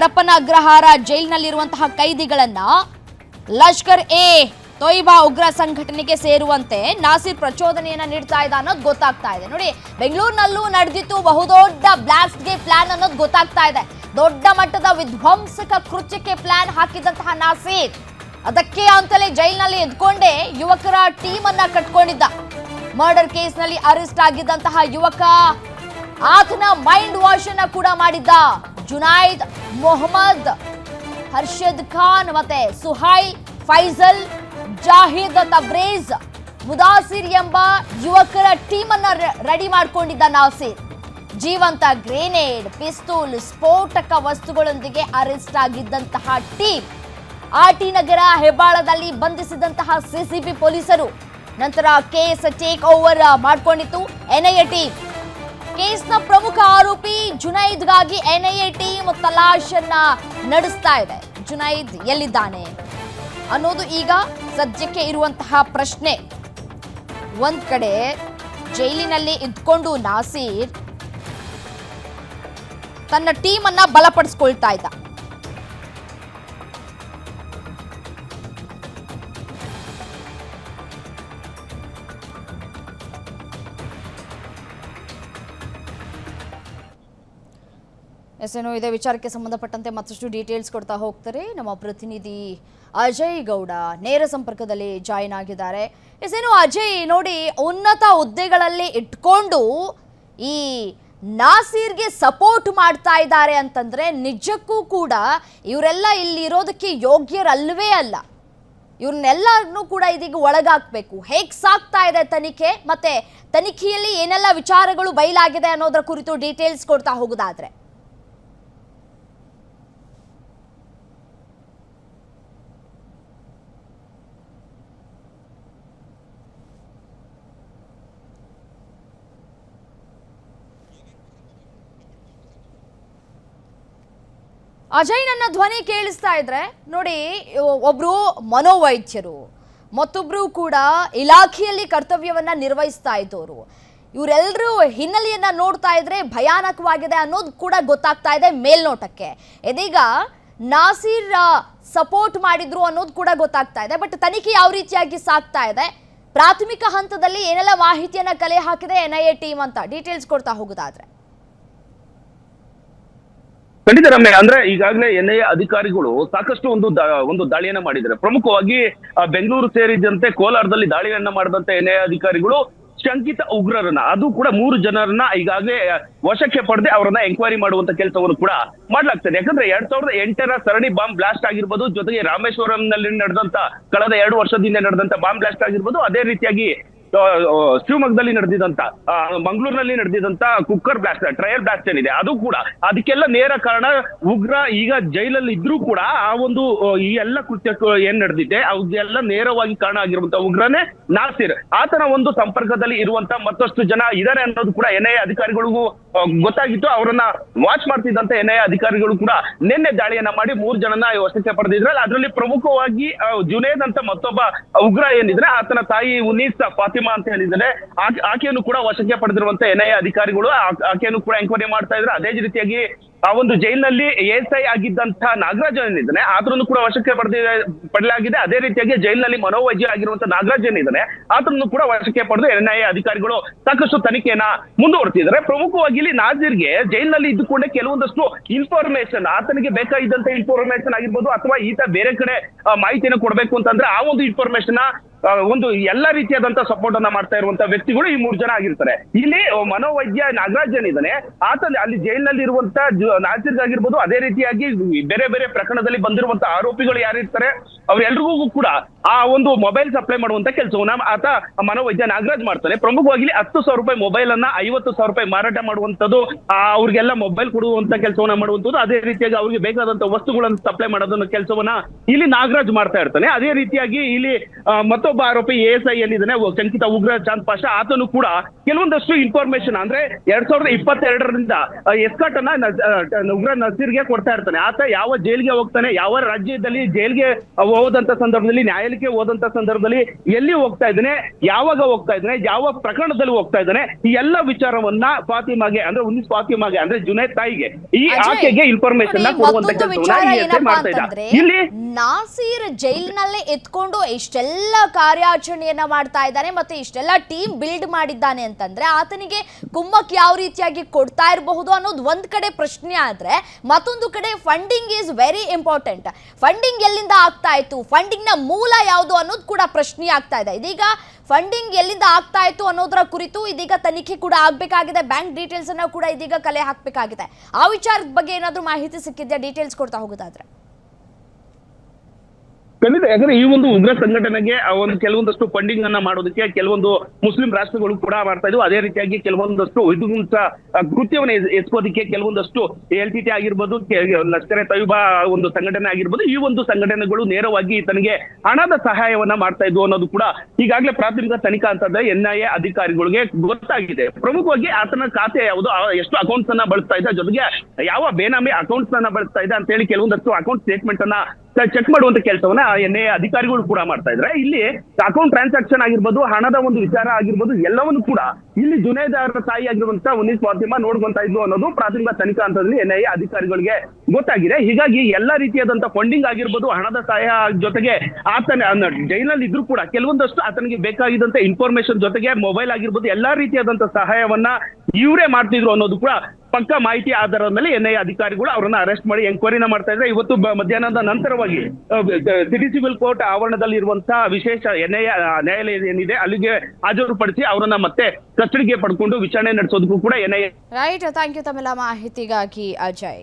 ಪರಪ್ಪನ ಅಗ್ರಹಾರ ಜೈಲಿನಲ್ಲಿರುವಂತಹ ಕೈದಿಗಳನ್ನ ಲಷ್ಕರ್ ಎ, ತೊಯ್ಬಾ ಉಗ್ರ ಸಂಘಟನೆಗೆ ಸೇರುವಂತೆ ನಾಸಿರ್ ಪ್ರಚೋದನೆಯನ್ನ ನೀಡ್ತಾ ಇದ್ದ ಅನ್ನೋದು ಗೊತ್ತಾಗ್ತಾ ಇದೆ. ನೋಡಿ, ಬೆಂಗಳೂರಿನಲ್ಲೂ ನಡೆದಿತ್ತು ಬಹುದೊಡ್ಡ ಬ್ಲಾಸ್ಟ್ಗೆ ಪ್ಲಾನ್ ಅನ್ನೋದು ಗೊತ್ತಾಗ್ತಾ ಇದೆ. ದೊಡ್ಡ ಮಟ್ಟದ ವಿಧ್ವಂಸಕ ಕೃತ್ಯಕ್ಕೆ ಪ್ಲಾನ್ ಹಾಕಿದಂತಹ ನಾಸೀರ್. ಅದಕ್ಕೆ ಅಂತಲೇ ಜೈಲಿನಲ್ಲಿ ಎದ್ಕೊಂಡೇ ಯುವಕರ ಟೀಮ್ ಅನ್ನ ಕಟ್ಕೊಂಡಿದ್ದ. ಮರ್ಡರ್ ಕೇಸ್ನಲ್ಲಿ ಅರೆಸ್ಟ್ ಆಗಿದ್ದಂತಹ ಯುವಕ ಆತನ ಮೈಂಡ್ ವಾಶ್ ಅನ್ನ ಕೂಡ ಮಾಡಿದ್ದ. ಜುನೈದ್ ಮೊಹಮ್ಮದ್ ಹರ್ಷದ್ ಖಾನ್ ಮತ್ತೆ ಸುಹೈ ಫೈಜಲ್ ಜಾಹಿದ್ ತಬ್ರೇಜ್, ಮುದಾಸಿರ್ ಎಂಬ ಯುವಕರ ಟೀಮ್ ಅನ್ನ ರೆಡಿ ಮಾಡ್ಕೊಂಡಿದ್ದ ನಾಸೀರ್. ಜೀವಂತ ಗ್ರೇನೇಡ್, ಪಿಸ್ತೂಲ್, ಸ್ಫೋಟಕ ವಸ್ತುಗಳೊಂದಿಗೆ ಅರೆಸ್ಟ್ ಆಗಿದ್ದಂತಹ ಟೀಮ್ ಆಟಿ ನಗರ ಹೆಬ್ಬಾಳದಲ್ಲಿ ಬಂಧಿಸಿದಂತಹ ಸಿಸಿಬಿ ಪೊಲೀಸರು. ನಂತರ ಕೇಸ್ ಟೇಕ್ ಓವರ್ ಮಾಡ್ಕೊಂಡಿತ್ತು ಎನ್ಐಎ ಟೀಮ್. ಕೇಸ್ನ ಪ್ರಮುಖ ಆರೋಪಿ ಜುನೈದ್ಗಾಗಿ ಎನ್ಐಎ ಟೀಮ್ ತಲಾಶನ್ನ ನಡೆಸ್ತಾ ಇದೆ. ಜುನೈದ್ ಎಲ್ಲಿದ್ದಾನೆ ಅನ್ನೋದು ಈಗ ಸದ್ಯಕ್ಕೆ ಇರುವಂತಹ ಪ್ರಶ್ನೆ. ಒಂದ್ ಕಡೆ ಜೈಲಿನಲ್ಲಿ ಇದ್ಕೊಂಡು ನಾಸೀರ್ ತನ್ನ ಟೀಮ್ ಅನ್ನ ಬಲಪಡಿಸ್ಕೊಳ್ತಾ ಇದ್ದ. ಎಸ್ ಏನು ಇದೇ. ವಿಚಾರಕ್ಕೆ ಸಂಬಂಧಪಟ್ಟಂತೆ ಮತ್ತಷ್ಟು ಡೀಟೇಲ್ಸ್ ಕೊಡ್ತಾ ಹೋಗ್ತಾರೆ. ನಮ್ಮ ಪ್ರತಿನಿಧಿ ಅಜಯ್ ಗೌಡ ನೇರ ಸಂಪರ್ಕದಲ್ಲಿ ಜಾಯಿನ್ ಆಗಿದ್ದಾರೆ. ಎಸ್ ಏನು ಅಜಯ್ ನೋಡಿ, ಉನ್ನತ ಹುದ್ದೆಗಳಲ್ಲಿ ಇಟ್ಕೊಂಡು ಈ ನಾಸೀರ್ಗೆ ಸಪೋರ್ಟ್ ಮಾಡ್ತಾ ಇದ್ದಾರೆ ಅಂತಂದ್ರೆ ನಿಜಕ್ಕೂ ಕೂಡ ಇವರೆಲ್ಲ ಇಲ್ಲಿ ಇರೋದಕ್ಕೆ ಯೋಗ್ಯರಲ್ವೇ ಅಲ್ಲ. ಇವ್ರನ್ನೆಲ್ಲರನ್ನೂ ಕೂಡ ಇದೀಗ ಒಳಗಾಕ್ಬೇಕು. ಹೇಗ್ ಸಾಕ್ತಾ ಇದೆ ತನಿಖೆ, ಮತ್ತೆ ತನಿಖೆಯಲ್ಲಿ ಏನೆಲ್ಲ ವಿಚಾರಗಳು ಬಯಲಾಗಿದೆ ಅನ್ನೋದರ ಕುರಿತು ಡೀಟೇಲ್ಸ್ ಕೊಡ್ತಾ ಹೋಗೋದಾದ್ರೆ. ಅಜಯ್ ನನ್ನ ಧ್ವನಿ ಕೇಳಿಸ್ತಾ ಇದ್ರೆ, ನೋಡಿ, ಒಬ್ರು ಮನೋವೈದ್ಯರು, ಮತ್ತೊಬ್ರು ಕೂಡ ಇಲಾಖೆಯಲ್ಲಿ ಕರ್ತವ್ಯವನ್ನ ನಿರ್ವಹಿಸ್ತಾ ಇದ್ದವರು ಇವರೆಲ್ಲರೂ ಹಿನ್ನೆಲೆಯನ್ನ ನೋಡ್ತಾ ಇದ್ರೆ ಭಯಾನಕವಾಗಿದೆ ಅನ್ನೋದು ಕೂಡ ಗೊತ್ತಾಗ್ತಾ ಇದೆ ಮೇಲ್ನೋಟಕ್ಕೆ. ಇದೀಗ ನಾಸೀರ್ ಸಪೋರ್ಟ್ ಮಾಡಿದ್ರು ಅನ್ನೋದು ಕೂಡ ಗೊತ್ತಾಗ್ತಾ ಇದೆ. ಬಟ್ ತನಿಖೆ ಯಾವ ರೀತಿಯಾಗಿ ಸಾಕ್ತಾ ಇದೆ? ಪ್ರಾಥಮಿಕ ಹಂತದಲ್ಲಿ ಏನೆಲ್ಲ ಮಾಹಿತಿಯನ್ನ ಕಲೆ ಹಾಕಿದೆ ಎನ್ ಐ ಎ ಟೀಮ್ ಅಂತ. ಡೀಟೇಲ್ಸ್ ಕೊಡ್ತಾ ಹೋಗೋದಾದ್ರೆ. ಖಂಡಿತ ರಮ್ಯ, ಅಂದ್ರೆ ಈಗಾಗಲೇ ಎನ್ ಐ ಅಧಿಕಾರಿಗಳು ಸಾಕಷ್ಟು ಒಂದು ಒಂದು ದಾಳಿಯನ್ನ ಮಾಡಿದ್ದಾರೆ. ಪ್ರಮುಖವಾಗಿ ಬೆಂಗಳೂರು ಸೇರಿದಂತೆ ಕೋಲಾರದಲ್ಲಿ ದಾಳಿಯನ್ನ ಮಾಡಿದಂತ ಎನ್ ಐ ಅಧಿಕಾರಿಗಳು ಶಂಕಿತ ಉಗ್ರರನ್ನ, ಅದು ಕೂಡ ಮೂರು ಜನರನ್ನ ಈಗಾಗಲೇ ವಶಕ್ಕೆ ಪಡೆದೇ ಅವರನ್ನ ಎಂಕ್ವೈರಿ ಮಾಡುವಂತ ಕೆಲಸವನ್ನು ಕೂಡ ಮಾಡ್ಲಾಗ್ತದೆ. ಯಾಕಂದ್ರೆ ಎರಡ್ ಸಾವಿರದ ಎಂಟರ ಸರಣಿ ಬಾಂಬ್ ಬ್ಲಾಸ್ಟ್ ಆಗಿರ್ಬೋದು, ಜೊತೆಗೆ ರಾಮೇಶ್ವರಂನಲ್ಲಿ ನಡೆದಂತ, ಕಳೆದ ಎರಡು ವರ್ಷದಿಂದ ನಡೆದಂತ ಬಾಂಬ್ ಬ್ಲಾಸ್ಟ್ ಆಗಿರ್ಬೋದು, ಅದೇ ರೀತಿಯಾಗಿ ಶಿವಮೊಗ್ಗದಲ್ಲಿ ನಡೆದಿದಂತ ಮಂಗಳೂರಿನಲ್ಲಿ ನಡೆದಿದಂತ ಕುಕ್ಕರ್ ಬ್ಲಾಸ್ಟ್, ಟ್ರಯಲ್ ಬ್ಲಾಸ್ಟ್ ಏನಿದೆ, ಅದು ಕೂಡ, ಅದಕ್ಕೆಲ್ಲ ನೇರ ಕಾರಣ ಉಗ್ರ ಈಗ ಜೈಲಲ್ಲಿ ಇದ್ರೂ ಕೂಡ ಆ ಒಂದು ಈ ಎಲ್ಲ ಕೃತ್ಯಕ್ಕೂ ಏನ್ ನಡೆದಿದೆ ಅದೆಲ್ಲ ನೇರವಾಗಿ ಕಾರಣ ಆಗಿರುವಂತ ಉಗ್ರನೇ ನಾಸಿರ್. ಆತನ ಒಂದು ಸಂಪರ್ಕದಲ್ಲಿ ಇರುವಂತ ಮತ್ತಷ್ಟು ಜನ ಇದಾರೆ ಅನ್ನೋದು ಕೂಡ ಎನ್ಐಎ ಅಧಿಕಾರಿಗಳಿಗೂ ಗೊತ್ತಾಗಿತ್ತು. ಅವರನ್ನ ವಾಚ್ ಮಾಡ್ತಿದ್ದಂತ ಎನ್ ಐ ಅಧಿಕಾರಿಗಳು ಕೂಡ ನಿನ್ನೆ ದಾಳಿಯನ್ನ ಮಾಡಿ ಮೂರು ಜನನ ವಶಕ್ಕೆ ಪಡೆದಿದ್ರಲ್ಲ, ಅದರಲ್ಲಿ ಪ್ರಮುಖವಾಗಿ ಜುನೇದ್ ಅಂತ ಮತ್ತೊಬ್ಬ ಉಗ್ರ ಏನಿದ್ರೆ, ಆತನ ತಾಯಿ ಉನೀಸ್ ಫಾತಿಮಾ ಅಂತ ಹೇಳಿದ್ರೆ ಆಕೆಯನ್ನು ಕೂಡ ವಶಕ್ಕೆ ಪಡೆದಿರುವಂತ ಎನ್ ಐ ಅಧಿಕಾರಿಗಳು ಆಕೆಯನ್ನು ಕೂಡ ಎಂಕ್ವೈರಿ ಮಾಡ್ತಾ ಇದ್ರೆ ಅದೇ ರೀತಿಯಾಗಿ ಆ ಒಂದು ಜೈಲಿನಲ್ಲಿ ಎಸ್ ಐ ಆಗಿದ್ದಂತ ನಾಗರಾಜ್ ಏನಿದ್ದಾನೆ, ಆತನನ್ನು ಕೂಡ ವಶಕ್ಕೆ ಪಡೆದ ಪಡಲಾಗಿದೆ ಅದೇ ರೀತಿಯಾಗಿ ಜೈಲಿನಲ್ಲಿ ಮನೋವೈದ್ಯ ಆಗಿರುವಂತ ನಾಗರಾಜ್ ಏನಿದ್ದಾನೆ, ಆತನನ್ನು ಕೂಡ ವಶಕ್ಕೆ ಪಡೆದು ಎನ್ ಐ ಅಧಿಕಾರಿಗಳು ಸಾಕಷ್ಟು ತನಿಖೆಯನ್ನ ಮುಂದುವರೆಸಿದ್ದಾರೆ. ಪ್ರಮುಖವಾಗಿ ಇಲ್ಲಿ ನಾಜೀರ್ಗೆ ಜೈಲಿನಲ್ಲಿ ಇದ್ದುಕೊಂಡೇ ಕೆಲವೊಂದಷ್ಟು ಇನ್ಫಾರ್ಮೇಶನ್ ಆತನಿಗೆ ಬೇಕಾಗಿದ್ದಂತ ಇನ್ಫಾರ್ಮೇಶನ್ ಆಗಿರ್ಬೋದು ಅಥವಾ ಈತ ಬೇರೆ ಕಡೆ ಮಾಹಿತಿಯನ್ನು ಕೊಡಬೇಕು ಅಂತಂದ್ರೆ ಆ ಒಂದು ಇನ್ಫಾರ್ಮೇಶನ್ ಒಂದು ಎಲ್ಲ ರೀತಿಯಾದಂತ ಸಪೋರ್ಟ್ ಅನ್ನ ಮಾಡ್ತಾ ಇರುವಂತ ವ್ಯಕ್ತಿಗಳು ಈ ಮೂರು ಜನ ಆಗಿರ್ತಾರೆ. ಇಲ್ಲಿ ಮನೋವೈದ್ಯ ನಾಗರಾಜ್ ಏನಿದ್ದಾನೆ ಆತ ಅಲ್ಲಿ ಜೈಲಿನಲ್ಲಿ ಇರುವಂತ ನಾಸಿರ್ಗ್ ಆಗಿರ್ಬೋದು, ಅದೇ ರೀತಿಯಾಗಿ ಬೇರೆ ಬೇರೆ ಪ್ರಕರಣದಲ್ಲಿ ಬಂದಿರುವಂತಹ ಆರೋಪಿಗಳು ಯಾರಿರ್ತಾರೆ, ಅವ್ರೆಲ್ರಿಗೂ ಕೂಡ ಆ ಒಂದು ಮೊಬೈಲ್ ಸಪ್ಲೈ ಮಾಡುವಂತ ಕೆಲಸವನ್ನ ಆತ ಮನೋವೈದ್ಯ ನಾಗರಾಜ್ ಮಾಡ್ತಾನೆ. ಪ್ರಮುಖವಾಗಿ ಹತ್ತು ಸಾವಿರ ರೂಪಾಯಿ ಮೊಬೈಲ್ ಅನ್ನ ಐವತ್ತು ಸಾವಿರ ರೂಪಾಯಿ ಮಾರಾಟ ಮಾಡುವಂತದ್ದು ಅವ್ರಿಗೆಲ್ಲ ಮೊಬೈಲ್ ಕೊಡುವಂತ ಕೆಲಸವನ್ನ ಮಾಡುವಂತದ್ದು ಅದೇ ರೀತಿಯಾಗಿ ಅವ್ರಿಗೆ ಬೇಕಾದಂತ ವಸ್ತುಗಳನ್ನು ಸಪ್ಲೈ ಮಾಡೋದನ್ನ ಕೆಲಸವನ್ನ ಇಲ್ಲಿ ನಾಗರಾಜ್ ಮಾಡ್ತಾ ಇರ್ತಾನೆ. ಅದೇ ರೀತಿಯಾಗಿ ಇಲ್ಲಿ ಮತ್ತೊಬ್ಬ ಆರೋಪಿ ಎ ಎಸ್ ಐ ಏನಿದ್ದಾನೆ ಶಂಕಿತ ಉಗ್ರ ಚಾಂದ್ ಪಾಷಾ. ಆತನು ಕೂಡ ಕೆಲವೊಂದಷ್ಟು ಇನ್ಫಾರ್ಮೇಶನ್ ಅಂದ್ರೆ ಎರಡ್ ಸಾವಿರದ ಇಪ್ಪತ್ತೆರಡರಿಂದ ಎಸ್ಕಾಟ್ ಅನ್ನ ಉಗ್ರ ನಸೀರ್ಗೆ ಕೊಡ್ತಾ ಇರ್ತಾನೆ. ಆತ ಯಾವ ಜೈಲ್ಗೆ ಹೋಗ್ತಾನೆ, ಯಾವ ರಾಜ್ಯದಲ್ಲಿ ಜೈಲ್ಗೆ ಹೋದಂತ ಸಂದರ್ಭದಲ್ಲಿ ನ್ಯಾಯಾಲಯಕ್ಕೆ ಹೋದಂತ ಸಂದರ್ಭದಲ್ಲಿ ಎಲ್ಲಿ ಹೋಗ್ತಾ ಇದ್ದಾನೆ ಯಾವಾಗ ಹೋಗ್ತಾ ಇದ್ದಾನೆ ಯಾವ ಪ್ರಕರಣದಲ್ಲಿ ಹೋಗ್ತಾ ಇದ್ದಾನೆ ಈ ಎಲ್ಲ ವಿಚಾರವನ್ನ ಫಾತಿಮಾಗೆ ಅಂದ್ರೆ ಉನ್ನಿಸ್ ಫಾತಿಮಾಗೆ ಅಂದ್ರೆ ಜುನೇದ್ ತಾಯಿಗೆ ಈ ಆಕೆಗೆ ಇನ್ಫಾರ್ಮೇಶನ್ ಕೊಡುವಂತ ಕೆಲಸವನ್ನ ಮಾಡ್ತಾ ಇದ್ದ. ಇಲ್ಲಿ ನಾಸೀರ್ ಜೈಲಿನಲ್ಲೇ ಎತ್ಕೊಂಡು ಇಷ್ಟೆಲ್ಲ ಕಾರ್ಯಾಚರಣೆಯನ್ನ ಮಾಡ್ತಾ ಇದ್ದಾನೆ ಮತ್ತೆ ಇಷ್ಟೆಲ್ಲ ಟೀಮ್ ಬಿಲ್ಡ್ ಮಾಡಿದ್ದಾನೆ ಅಂತಂದ್ರೆ ಆತನಿಗೆ ಕುಮ್ಮಕ್ ಯಾವ ರೀತಿಯಾಗಿ ಕೊಡ್ತಾ ಇರಬಹುದು ಅನ್ನೋದು ಒಂದ್ ಕಡೆ ಪ್ರಶ್ನೆ ಆದ್ರೆ ಮತ್ತೊಂದು ಕಡೆ funding is very important funding ಎಲ್ಲಿಂದ ಆಗ್ತಾ ಇತ್ತು? ಫಂಡಿಂಗ್ನ ಮೂಲ ಯಾವುದು ಅನ್ನೋದು ಕೂಡ ಪ್ರಶ್ನೆ ಆಗ್ತಾ ಇದೆ. ಇದೀಗ ಫಂಡಿಂಗ್ ಎಲ್ಲಿಂದ ಆಗ್ತಾ ಇತ್ತು ಅನ್ನೋದರ ಕುರಿತು ಇದೀಗ ತನಿಖೆ ಕೂಡ ಆಗ್ಬೇಕಾಗಿದೆ. ಬ್ಯಾಂಕ್ ಡೀಟೇಲ್ಸ್ ಅನ್ನ ಕೂಡ ಇದೀಗ ಕಲೆ ಹಾಕ್ಬೇಕಾಗಿದೆ. ಆ ವಿಚಾರದ ಬಗ್ಗೆ ಏನಾದ್ರೂ ಮಾಹಿತಿ ಸಿಕ್ಕಿದ್ಯಾ ಡೀಟೇಲ್ಸ್ ಕೊಡ್ತಾ ಹೋಗೋದಾದ್ರೆ. ಖಂಡಿತ. ಯಾಕಂದ್ರೆ ಈ ಒಂದು ಉಗ್ರ ಸಂಘಟನೆಗೆ, ಆ ಒಂದು ಕೆಲವೊಂದಷ್ಟು ಫಂಡಿಂಗ್ ಅನ್ನ ಮಾಡೋದಕ್ಕೆ ಕೆಲವೊಂದು ಮುಸ್ಲಿಂ ರಾಷ್ಟ್ರಗಳು ಕೂಡ ಮಾಡ್ತಾ ಇದ್ವು. ಅದೇ ರೀತಿಯಾಗಿ ಕೆಲವೊಂದಷ್ಟು ವಿಧ್ವಂಸ ಕೃತ್ಯವನ್ನು ಕೃತ್ಯವನ್ನ ಎಸ್- ಎಸ್ಕೋದಕ್ಕೆ ಕೆಲವೊಂದಷ್ಟು ಎಲ್ ಟಿ ಟಿ ಆಗಿರ್ಬೋದು ಲಷ್ಕರೆ ಎ ಒಂದು ಸಂಘಟನೆ ಆಗಿರ್ಬೋದು. ಈ ಒಂದು ಸಂಘಟನೆಗಳು ನೇರವಾಗಿ ತನಗೆ ಹಣದ ಸಹಾಯವನ್ನ ಮಾಡ್ತಾ ಇದ್ವು ಅನ್ನೋದು ಕೂಡ ಈಗಾಗಲೇ ಪ್ರಾಥಮಿಕ ತನಿಖಾ ಹಂತದ ಎನ್ ಐ ಎ ಅಧಿಕಾರಿಗಳಿಗೆ ಗೊತ್ತಾಗಿದೆ. ಪ್ರಮುಖವಾಗಿ ಆತನ ಖಾತೆ ಯಾವುದು ಎಷ್ಟು ಅಕೌಂಟ್ಸ್ ಅನ್ನ ಬಳಸ್ತಾ ಇದ್ದ. ಜೊತೆಗೆ ಯಾವ ಬೇನಾಮಿ ಅಕೌಂಟ್ಸ್ ಅನ್ನ ಬಳಸ್ತಾ ಇದ್ದ ಅಂತ ಹೇಳಿ ಕೆಲವೊಂದಷ್ಟು ಅಕೌಂಟ್ ಸ್ಟೇಟ್ಮೆಂಟ್ ಅನ್ನ ಚೆಕ್ ಮಾಡುವಂತ ಕೆಲಸವನ್ನ ಎನ್ ಐ ಅಧಿಕಾರಿಗಳು ಕೂಡ ಮಾಡ್ತಾ ಇದ್ರೆ. ಇಲ್ಲಿ ಅಕೌಂಟ್ ಟ್ರಾನ್ಸಾಕ್ಷನ್ ಆಗಿರ್ಬೋದು, ಹಣದ ಒಂದು ವಿಚಾರ ಆಗಿರ್ಬೋದು, ಎಲ್ಲವನ್ನು ಕೂಡ ಇಲ್ಲಿ ಜುನೇದಾರ ತಾಯಿ ಆಗಿರುವಂತ ಉನ್ನೀಸ್ ಫಾತಿಮಾ ನೋಡ್ಕೊಂತ ಇದ್ವು ಅನ್ನೋದು ಪ್ರಾಥಮಿಕ ತನಿಖಾ ಹಂತದಲ್ಲಿ ಎನ್ ಐ ಅಧಿಕಾರಿಗಳಿಗೆ ಗೊತ್ತಾಗಿದೆ. ಹೀಗಾಗಿ ಎಲ್ಲಾ ರೀತಿಯಾದಂತ ಫಂಡಿಂಗ್ ಆಗಿರ್ಬೋದು, ಹಣದ ಸಹಾಯ ಜೊತೆಗೆ ಆತನ ಜೈಲಲ್ಲಿ ಇದ್ರು ಕೂಡ ಕೆಲವೊಂದಷ್ಟು ಆತನಿಗೆ ಬೇಕಾಗಿದ್ದಂತ ಇನ್ಫಾರ್ಮೇಶನ್ ಜೊತೆಗೆ ಮೊಬೈಲ್ ಆಗಿರ್ಬೋದು, ಎಲ್ಲಾ ರೀತಿಯಾದಂತ ಸಹಾಯವನ್ನ ಇವರೇ ಮಾಡ್ತಿದ್ರು ಅನ್ನೋದು ಕೂಡ ಪಕ್ಕ ಮಾಹಿತಿ ಆಧಾರದ ಮೇಲೆ ಎನ್ ಐ ಅಧಿಕಾರಿಗಳು ಅವರನ್ನ ಅರೆಸ್ಟ್ ಮಾಡಿ ಎಂಕ್ವೈರಿನ ಮಾಡ್ತಾ ಇದ್ರೆ ಇವತ್ತು ಮಧ್ಯಾಹ್ನದ ನಂತರವಾಗಿ ಸಿಟಿ ಸಿವಿಲ್ ಕೋರ್ಟ್ ಆವರಣದಲ್ಲಿ ಇರುವಂತಹ ವಿಶೇಷ ಎನ್ ಐ ನ್ಯಾಯಾಲಯ ಏನಿದೆ, ಅಲ್ಲಿಗೆ ಹಾಜರುಪಡಿಸಿ ಅವರನ್ನ ಮತ್ತೆ ಕಸ್ಟಡಿಗೆ ಪಡ್ಕೊಂಡು ವಿಚಾರಣೆ ನಡೆಸೋದಕ್ಕೂ ಕೂಡ N I right thank you ತಮ್ಮೆಲ್ಲ ಮಾಹಿತಿಗಾಗಿ ಅಜಯ್.